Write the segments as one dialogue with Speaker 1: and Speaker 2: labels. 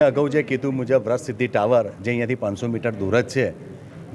Speaker 1: અગાઉ જે કીધું મુજબ વ્રત સિદ્ધિ ટાવર, જે અહીંયાથી પાંચસો મીટર દૂર જ છે,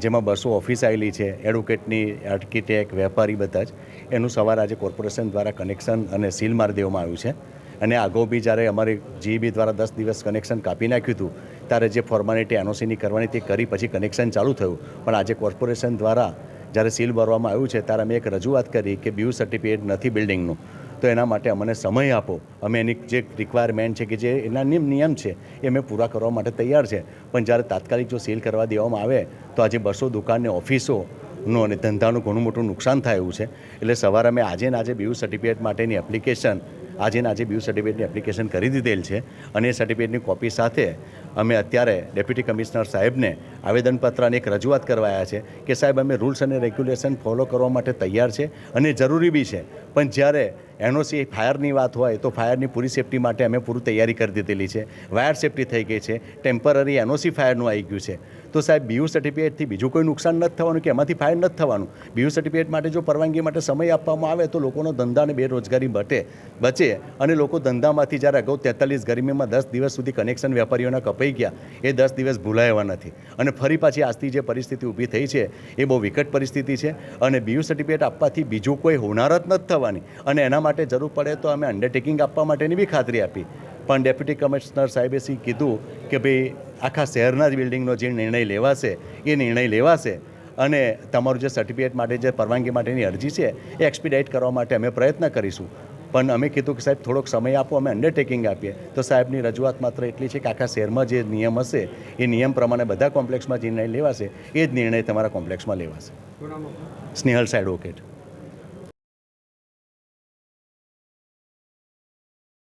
Speaker 1: જેમાં બસો ઓફિસ આવેલી છે, એડવોકેટની, આર્કિટેક્ટ, વેપારી બધા જ, એનું સવાર આજે કોર્પોરેશન દ્વારા કનેક્શન અને સીલ મારી દેવામાં આવ્યું છે. અને અગાઉ બી જ્યારે અમારી જીબી દ્વારા દસ દિવસ કનેક્શન કાપી નાખ્યું હતું, ત્યારે જે ફોર્માલિટી એનઓસીની કરવાની તે કરી પછી કનેક્શન ચાલુ થયું. પણ આજે કોર્પોરેશન દ્વારા જ્યારે સીલ ભરવામાં આવ્યું છે, ત્યારે અમે એક રજૂઆત કરી કે બ્યુ સર્ટિફિકેટ નથી બિલ્ડિંગનું તો એના માટે અમને સમય આપો. અમે એની જે રિક્વાયરમેન્ટ છે કે જે એના નિયમ નિયમ છે, એ અમે પૂરા કરવા માટે તૈયાર છે. પણ જ્યારે તાત્કાલિક જો સીલ કરવા દેવામાં આવે, તો આજે બસો દુકાનને ઓફિસોનું અને ધંધાનું ઘણું મોટું નુકસાન થાય એવું છે. એટલે સવારે અમે આજે ને આજે બીયુ સર્ટિફિકેટ માટેની એપ્લિકેશન આજે આજે બીયુ સર્ટિફિકેટની એપ્લિકેશન કરી દીધેલ છે અને એ સર્ટિફિકેટની કોપી સાથે અમે અત્યારે ડેપ્યુટી કમિશનર સાહેબને આવેદનપત્ર અને એક રજૂઆત કરવાયા છે કે સાહેબ, અમે રૂલ્સ અને રેગ્યુલેશન ફોલો કરવા માટે તૈયાર છે અને જરૂરી બી છે. પણ જ્યારે એનઓસી ફાયરની વાત હોય તો ફાયરની પૂરી સેફટી માટે અમે પૂરી તૈયારી કરી દીધેલી છે. વાયર સેફટી થઈ ગઈ છે. ટેમ્પરરી એનઓસી ફાયરનું આવી ગયું છે. તો સાહેબ બીયુ સર્ટિફિકેટથી બીજું કોઈ નુકસાન નથી થવાનું કે એમાંથી ફાયર નથી થવાનું? બીયુ સર્ટિફિકેટ માટે જો પરવાનગી માટે સમય આપવામાં આવે તો લોકોનો ધંધા અને બેરોજગારી બટે, બચે અને લોકો ધંધામાંથી જ્યારે અગાઉ તેતાલીસ ગરમીમાં દસ દિવસ સુધી કનેક્શન વેપારીઓના કપાઈ ગયા, એ દસ દિવસ ભૂલાયવા નથી. અને ફરી પાછી આજથી જે પરિસ્થિતિ ઊભી થઈ છે, એ બહુ વિકટ પરિસ્થિતિ છે અને બીયુ સર્ટિફિકેટ આપવાથી બીજું કોઈ હોનારત નથી થવાની. અને એના માટે જરૂર પડે તો અમે અંડરટેકિંગ આપવા માટેની બી ખાતરી આપી. પણ ડેપ્યુટી કમિશનર સાહેબે સી કીધું કે ભાઈ આખા શહેરના જ બિલ્ડિંગનો જે નિર્ણય લેવાશે એ નિર્ણય લેવાશે અને તમારું જે સર્ટિફિકેટ માટે જે પરવાનગી માટેની અરજી છે એ એક્સપીડાઇટ કરવા માટે અમે પ્રયત્ન કરીશું. પણ અમે કીધું કે સાહેબ થોડોક સમય આપો અમે અંડરટેકિંગ આપીએ. તો સાહેબની રજૂઆત માત્ર એટલી છે કે આખા શહેરમાં જે નિયમ હશે એ નિયમ પ્રમાણે બધા કોમ્પ્લેક્સમાં જે નિર્ણય લેવાશે એ જ નિર્ણય તમારા કોમ્પ્લેક્સમાં લેવાશે. સ્નેહલ એડવોકેટ